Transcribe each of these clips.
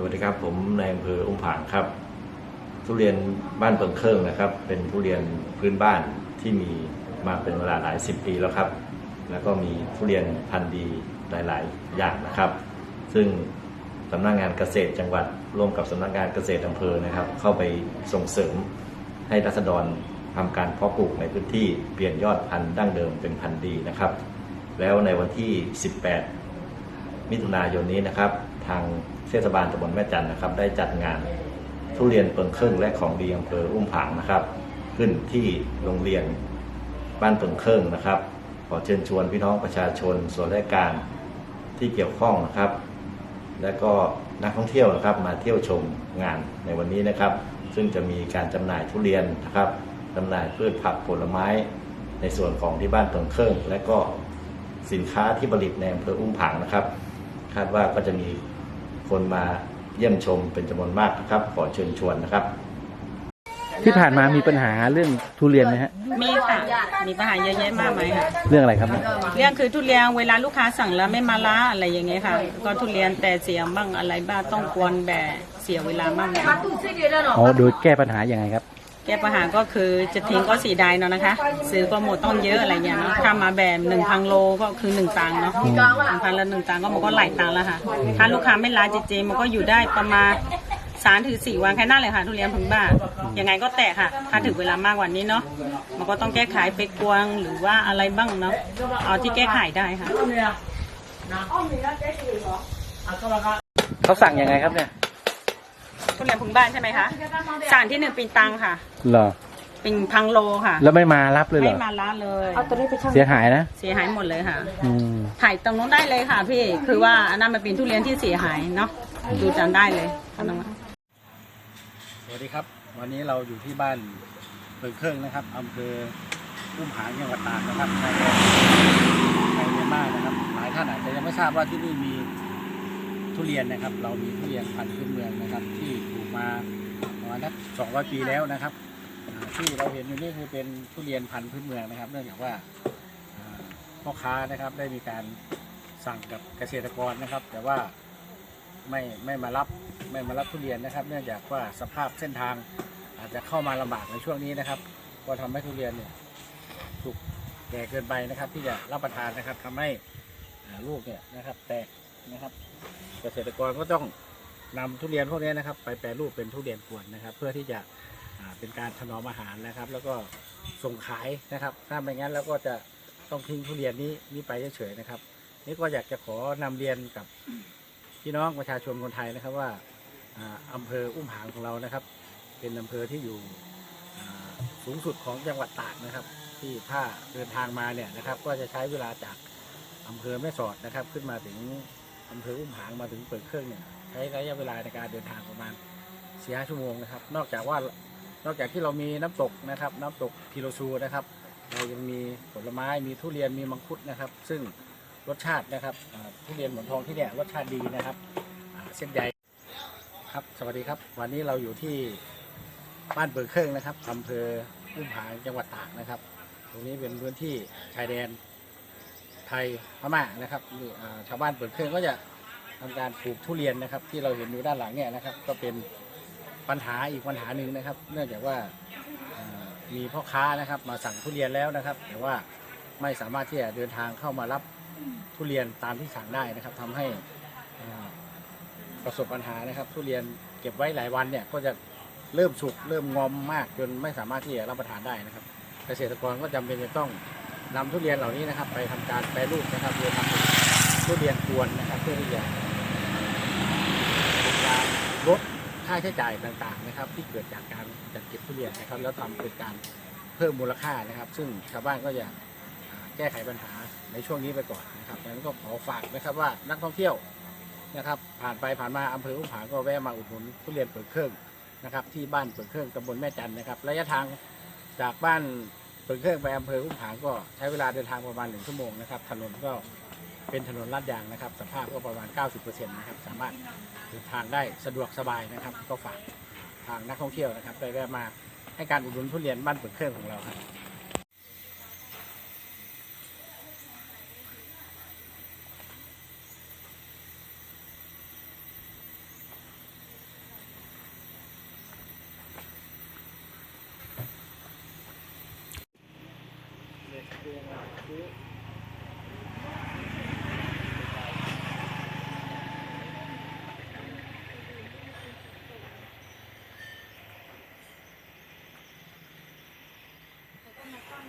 สวัสดีครับ ผมนายอำเภออุ้มผางครับ ทุเรียนบ้านเปิงเครื่องนะครับ เป็นทุเรียนพื้นบ้านที่มีมาเป็นเวลาหลายสิบปีแล้วครับ แล้วก็มีทุเรียนพันธุ์ดีหลาย ๆ อย่างนะครับ ซึ่งสำนักงานเกษตรจังหวัดร่วมกับสำนักงานเกษตรอำเภอนะครับ เข้าไปส่งเสริมให้รัษฎรทำการเพาะปลูกในพื้นที่เปลี่ยนยอดพันธุ์ดั้งเดิมเป็นพันธุ์ดีนะครับ แล้วในวันที่ 18 มิถุนายนนี้นะครับ ทางเทศบาลตำบลแม่จันนะครับ ได้จัดงานทุเรียนเปิงเครึ่องและของดีอำเภออุ้มผางนะครับ ขึ้นที่โรงเรียนบ้านเปิงเครึ่องนะครับ ขอเชิญชวนพี่น้องประชาชนส่วนราชการที่เกี่ยวข้องนะครับ และก็นักท่องเที่ยวนะครับมาเที่ยวชมงานในวันนี้นะครับ ซึ่งจะมีการจำหน่ายทุเรียนนะครับจำหน่ายพืชผักผลไม้ในส่วนของที่บ้านเปิงเครื่อง และก็สินค้าที่ผลิตในอำเภออุ้มผางนะครับ คาดว่าก็จะมี คนมาเยี่ยมชมเป็นจำนวนมากนะครับ ขอเชิญชวนนะครับ ที่ผ่านมามีปัญหาเรื่องทุเรียนไหมฮะ มีค่ะ มีปัญหาเยอะแยะมากมายค่ะ เรื่องอะไรครับเนี่ยเรื่องคือทุเรียนเวลาลูกค้าสั่งแล้วไม่มาล้าอะไรอย่างเงี้ยค่ะ ก็ทุเรียนแต่เสียบ้างอะไรบ้างต้องกวนแบบเสียเวลามากเลยอ๋อ โดยแก้ปัญหายังไงครับ แก้ปัญหาก็คือจะทิ้งก็สีได้เนาะนะคะ ซื้อก็หมดต้องเยอะอะไรเงี้ยเนาะถ้ามาแบบหนึ่งพันโลก็คือหนึ่งตังเนาะหนึ่งพันละหนึ่งตังก็มันก็หลายตังแล้วค่ะ ถ้าลูกค้าไม่ล้าจริงๆมันก็อยู่ได้ประมาณสามถึงสี่วันแค่นั้นเลยค่ะทุเรียนพึงบ้านยังไงก็แตกค่ะ ถ้าถึงเวลามากกว่านี้เนาะมันก็ต้องแก้ไขไปกวางหรือว่าอะไรบ้างเนาะเอาที่แก้ไขได้ค่ะเขาสั่งยังไงครับเนี่ย ทุเรียนพึ่งบ้านใช่ไหมคะสั่งที่หนึ่งปิงตังค่ะ เหรอ ปิงพังโลค่ะ แล้วไม่มารับเลยเหรไม่อ มาล้าเลยเสียหายนะ เสียหายหมดเลยค่ะ อืม ถ่ายตรงนู้นได้เลยค่ะพี่ คือว่าอันนั้นมันเป็นทุเรียนที่เสียหายเนาะ ดูจำได้เลยอันนั้น สวัสดีครับ วันนี้เราอยู่ที่บ้านเปิงเครื่องนะครับอำเภออุ้มผางจังหวัดตากนะครับในในเมียนมานะครับ หลายท่านอาจจะยังไม่ทราบว่าที่นี่มี ทุเรียนนะครับ เรามีทุเรียนพันธุ์พื้นเมืองนะครับ ที่ปลูกมาประมาณนักสองร้อยปีแล้วนะครับที่เราเห็นอยู่นี่คือเป็นทุเรียนพันธุ์พื้นเมืองนะครับ เนื่องจากว่าพ่อค้านะครับได้มีการสั่งกับเกษตรกรนะครับ แต่ว่าไม่ไม่มารับไม่มารับทุเรียนนะครับ เนื่องจากว่าสภาพเส้นทางอาจจะเข้ามาลำบากในช่วงนี้นะครับ ก็ทำให้ทุเรียนเนี่ยสุกแก่เกินไปนะครับ ที่จะรับประทานนะครับทำให้ลูกเนี่ยนะครับ แตก นะครับ เกษตรกรก็ต้องนำทุเรียนพวกนี้นะครับ ไปแปรรูปเป็นทุเรียนกวนนะครับ เพื่อที่จะเป็นการถนอมอาหารนะครับ แล้วก็ส่งขายนะครับ ถ้าไม่งั้นแล้วก็จะต้องทิ้งทุเรียนนี้นี้ไปเฉยๆนะครับ นี่ก็อยากจะขอนำเรียนกับพี่น้องประชาชนคนไทยนะครับว่าอ่าอำเภออุ้มผางของเรานะครับ เป็นอำเภอที่อยู่สูงสุดของจังหวัดตากนะครับ ที่ถ้าเดินทางมาเนี่ยนะครับ ก็จะใช้เวลาจากอำเภอแม่สอดนะครับ ขึ้นมาถึง อำเภออุ้มผางมาถึงเปิดเครื่องเนี่ยใช้ระยะเวลาในการเดินทางประมาณสี่ห้าชั่วโมงนะครับ นอกจากว่านอกจากที่เรามีน้ำตกนะครับ น้ำตกพิโรซูนะครับ เรายังมีผลไม้มีทุเรียนมีมังคุดนะครับ ซึ่งรสชาตินะครับทุเรียนหมอนทองที่เนี่ยรสชาติดีนะครับเส้นใยครับสวัสดีครับ วันนี้เราอยู่ที่บ้านเปิดเครื่องนะครับอำเภออุ้มผางจังหวัดตากนะครับ ตรงนี้เป็นพื้นที่ชายแดน ไทยพม่านะครับนี่ชาวบ้านเปิดเครื่องก็จะทำการปลูกทุเรียนนะครับ ที่เราเห็นอยู่ด้านหลังเนี่ยนะครับ ก็เป็นปัญหาอีกปัญหาหนึ่งนะครับ เนื่องจากว่ามีพ่อค้านะครับมาสั่งทุเรียนแล้วนะครับ แต่ว่าไม่สามารถที่จะเดินทางเข้ามารับทุเรียนตามที่สั่งได้นะครับทำให้ประสบปัญหานะครับ ทุเรียนเก็บไว้หลายวันเนี่ยก็จะเริ่มสุกเริ่มงอมมากจนไม่สามารถที่จะรับประทานได้นะครับ เกษตรกรก็จำเป็นจะต้อง นำทุเรียนเหล่านี้นะครับ ไปทำการแปรรูปนะครับโดยทำเป็นทุเรียนกวนนะครับ เพื่อที่จะเป็นรลดค่าใช้จ่ายต่างๆนะครับ ที่เกิดจากการจัดเก็บทุเรียนนะครับ แล้วทำเป็นการเพิ่มมูลค่านะครับ ซึ่งชาวบ้านก็จะอ่าแก้ไขปัญหาในช่วงนี้ไปก่อนนะครับดังนั้นก็ขอฝากนะครับว่านักท่องเที่ยวนะครับ ผ่านไปผ่านมาอำเภออุ้มผางก็แวะมาอุดหนุนทุเรียนเปิดเครื่องนะครับ ที่บ้านเปิดเครื่องตำบลแม่จันนะครับ ระยะทางจากบ้าน เปิดเครื่องไปอำเภออุ้มผางก็ใช้เวลาเดินทางประมาณหนึ่งชั่วโมงนะครับถนนก็เป็นถนนลาดยางนะครับ สภาพก็ประมาณ 90%นะครับสามารถเดินทางได้สะดวกสบายนะครับ ก็ฝากทางนักท่องเที่ยวนะครับได้แวะมาให้การอุดหนุนทุเรียนบ้านเปิดเครื่องของเราครับ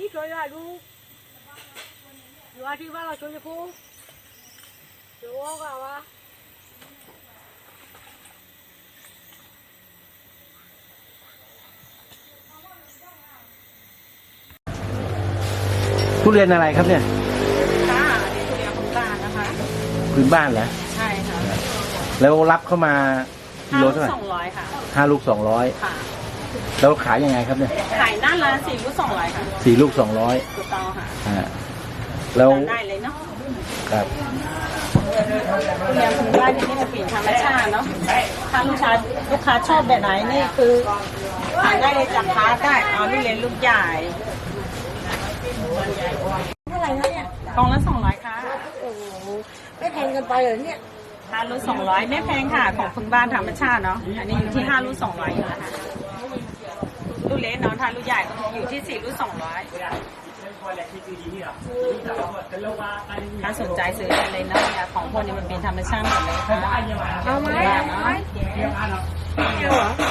ही छोयो आलू युवा ठीक वाला छोयो को जो का वा ทุเรียนอะไรครับเนี่ยต้าทุเรียนของต้านะคะพื้นบ้านเหรอใช่ค่ะแล้วรับเข้ามากิโลเท่ไหร่สองร้อยค่ะห้าลูกสองร้อยค่ะ แล้วขายยังไงครับเนี่ยขายหน้าร้านสี่ลูกสองร้อยค่ะสี่ลูกสองร้อยถูกต้องค่ะอ่าแล้วทานได้เลยเนาะครับทุเรียนของบ้านนี่มันเป็นธรรมชาติเนาะถ้าลูกค้าลูกค้าชอบแบบไหนนี่คือทานได้เลยจากค้าได้เอาลูกเล็กลูกใหญ่เท่าไหร่นะเนี่ยกล่องละสองร้อยค่ะโอ้โหไม่แพงเกินไปเลยเนี่ยห้าลูกสองร้อยไม่แพงค่ะ ของคุณบ้านธรรมชาติเนาะอันนี้อยู่ที่ห้าลูกสองร้อยอยู่แล้วค่ะ ลูกเล็กเนาะถ้าลูกใหญ่ก็อยู่ที่สี่ลูกสองร้อยถ้าสนใจซื้อได้เลยเนาะเนี่ยของพวกนี้มันเป็นธรรมชาติหมดเลยค่ะเอาไหมเนาเอาไหมะเอาเหรอ